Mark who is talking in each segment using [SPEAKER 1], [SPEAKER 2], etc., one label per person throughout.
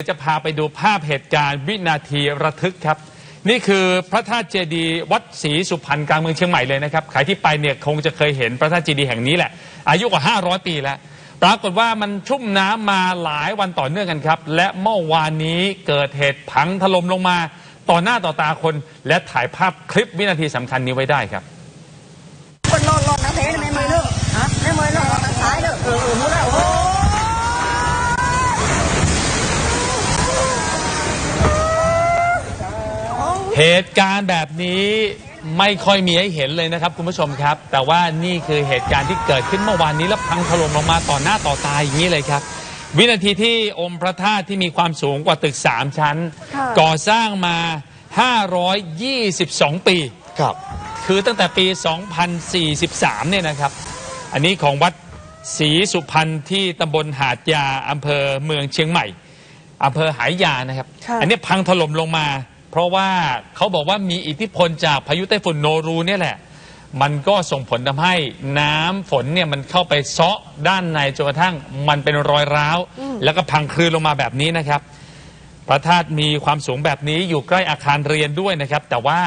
[SPEAKER 1] จะพาไปดูภาพเหตุการณ์วินาทีระทึกครับ นี่คือพระธาตุเจดีย์วัดศรีสุพรรณกลางเมืองเชียงใหม่เลยนะครับใครที่ไปเนี่ยคงจะเคยเห็นพระธาตุเจดีย์แห่งนี้แหละ อายุกว่า 500 ปีแล้ว ปรากฏว่ามันชุ่มน้ำมาหลายวันต่อเนื่องกันครับ และเมื่อวานนี้เกิดเหตุพังถล่มลงมาต่อหน้าต่อตาคน และถ่ายภาพคลิปวินาทีสำคัญนี้ไว้ได้ครับ
[SPEAKER 2] คนนอนลงทางเพนไม่มือเนอะฮะไม่มือลงทางซ้ายเนอะเออเออ
[SPEAKER 1] เหตุการณ์แบบนี้ไม่ค่อยมีให้เห็นเลยนะครับคุณผู้ชมครับ แต่ว่านี่คือเหตุการณ์ที่เกิดขึ้นเมื่อวานนี้แล้วพังถล่มลงมาต่อหน้าต่อตาอย่างนี้เลยครับ วินาทีที่องค์พระธาตุที่มีความสูงกว่าตึก 3 ชั้น ก่อสร้างมา 522 ปี
[SPEAKER 3] ครับ
[SPEAKER 1] คือตั้งแต่ปี 2043 เนี่ยนะครับ อันนี้ของวัดศรีสุพรรณที่ตำบลหาดยาอำเภอเมืองเชียงใหม่อำเภอหายยานะครับ อันนี้พังถล่มลงมา เพราะว่าเขาบอกว่ามีอิทธิพลจากพายุไต้ฝุ่นโนรูเนี่ยแหละ มันก็ส่งผลทำให้น้ำฝนเนี่ยมันเข้าไปเซาะด้านในจนกระทั่งมันเป็นรอยร้าว แล้วก็พังคลืนลงมาแบบนี้นะครับ พระธาตุมีความสูงแบบนี้อยู่ใกล้อาคารเรียนด้วยนะครับ แต่ว่า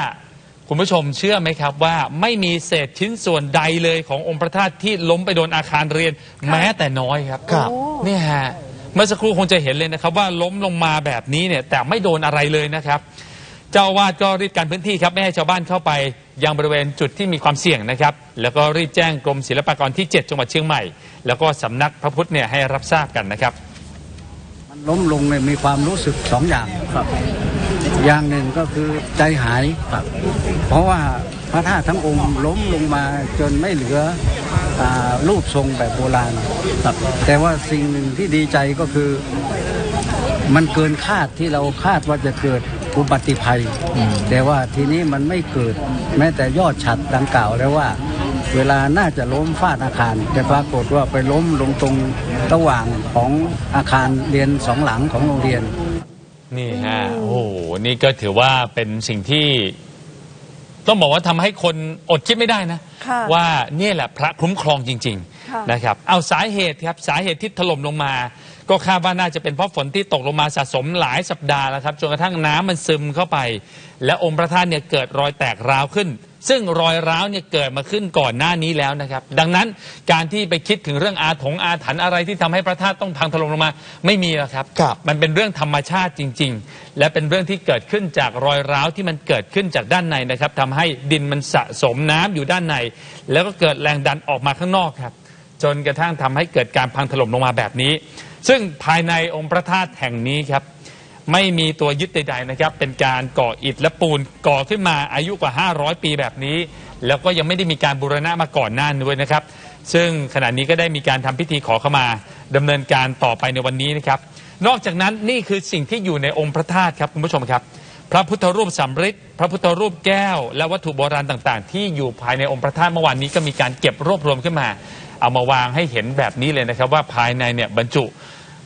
[SPEAKER 1] คุณผู้ชมเชื่อไหมครับว่าไม่มีเศษชิ้นส่วนใดเลยขององค์พระธาตุที่ล้มไปโดนอาคารเรียนแม้แต่น้อยครับ
[SPEAKER 3] ครับ
[SPEAKER 1] เนี่ยฮะเมื่อสักครู่คงจะเห็นเลยนะครับว่าล้มลงมาแบบนี้เนี่ยแต่ไม่โดนอะไรเลยนะครับ เจ้าอาวาดก็รีบการพื้นที่ครับไม่ให้ชาวบ้านเข้าไป ยังบริเวณจุดที่มีความเสี่ยงนะครับ แล้วก็รีบแจ้งกรมศิลปากรที่ 7 จังหวัดเชียงใหม่ แล้วก็สำนักพระพุทธเนี่ยให้รับทราบกันนะครับ
[SPEAKER 4] มันล้มลงเนี่ยมีความรู้สึกสองอย่างครับ อย่างหนึ่งก็คือใจหายครับ เพราะว่าพระธาตุทั้งองค์ล้มลงมาจนไม่เหลืออารูปทรงแบบโบราณครับ แต่ว่าสิ่งหนึ่งที่ดีใจก็คือ มันเกินคาดที่เราคาดว่าจะเกิด อุบัติภัย แต่ว่าทีนี้มันไม่เกิด แม้แต่ยอดฉัดดังกล่าวแล้วว่า เวลาน่าจะล้มฟาดอาคาร แต่ปรากฏว่าไปล้มลงตรงระหว่างของอาคารเรียนสองหลังของโรงเรียน
[SPEAKER 1] นี่ฮะโอ้โหนี่ก็ถือว่าเป็นสิ่งที่ต้องบอกว่าทำให้คนอดคิดไม่ได้นะ
[SPEAKER 2] ค่ะ
[SPEAKER 1] ว่าเนี่ยแหละพระคุ้มครองจริง
[SPEAKER 2] ค่ะ
[SPEAKER 1] ๆนะครับ เอาสาเหตุครับสาเหตุที่ถล่มลงมา ก็คาดว่าน่าจะเป็นเพราะฝนที่ตกลงมาสะสมหลายสัปดาห์แล้วครับจนกระทั่งน้ำมันซึมเข้าไป และองค์พระธาตุเนี่ยเกิดรอยแตกร้าวขึ้น ซึ่งรอยร้าวเนี่ยเกิดมาขึ้นก่อนหน้านี้แล้วนะครับ ดังนั้นการที่ไปคิดถึงเรื่องอาถงอาถรรพ์อะไรที่ทำให้พระธาตุต้องพังถล่มลงมา ไม่มีแล้วครับ
[SPEAKER 3] ครับ
[SPEAKER 1] มันเป็นเรื่องธรรมชาติจริง ๆ และเป็นเรื่องที่เกิดขึ้นจากรอยร้าวที่มันเกิดขึ้นจากด้านในนะครับทำให้ดินมันสะสมน้ำอยู่ด้านใน แล้วก็เกิดแรงดันออกมาข้างนอกครับ จนกระทั่งทำให้เกิดการพังถล่มลงมาแบบนี้ ซึ่งภายในองค์พระธาตุแห่งนี้ครับ ไม่มีตัวยึดใดๆนะครับ เป็นการก่ออิฐและปูนก่อขึ้นมาอายุกว่า 500 ปีแบบนี้ แล้วก็ยังไม่ได้มีการบูรณะมาก่อนหน้านี้ด้วยนะครับ ซึ่งขณะนี้ก็ได้มีการทำพิธีขอเข้ามาดำเนินการต่อไปในวันนี้นะครับ นอกจากนั้นนี่คือสิ่งที่อยู่ในองค์พระธาตุครับคุณผู้ชมครับพระพุทธรูปสำริดพระพุทธรูปแก้ว และวัตถุโบราณต่าง ๆ ที่อยู่ภายในองค์พระธาตุเมื่อวานนี้ก็มีการเก็บรวบรวมขึ้นมา เอามาวางให้เห็นแบบนี้เลยนะครับ ว่าภายในเนี่ยบรรจุ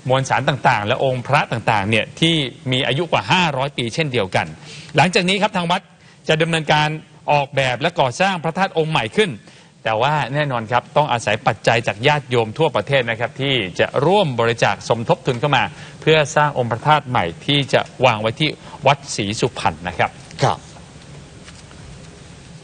[SPEAKER 1] มวลสารต่างๆ และองค์พระต่างๆเนี่ยที่มีอายุกว่า 500 ปีเช่นเดียวกัน หลังจากนี้ครับทางวัดจะดำเนินการออกแบบและก่อสร้างพระธาตุองค์ใหม่ขึ้น แต่ว่าแน่นอนครับต้องอาศัยปัจจัยจากญาติโยมทั่วประเทศนะครับ ที่จะร่วมบริจาคสมทบทุนเข้ามา เพื่อสร้างองค์พระธาตุใหม่ที่จะวางไว้ที่วัดศรีสุพรรณนะครับ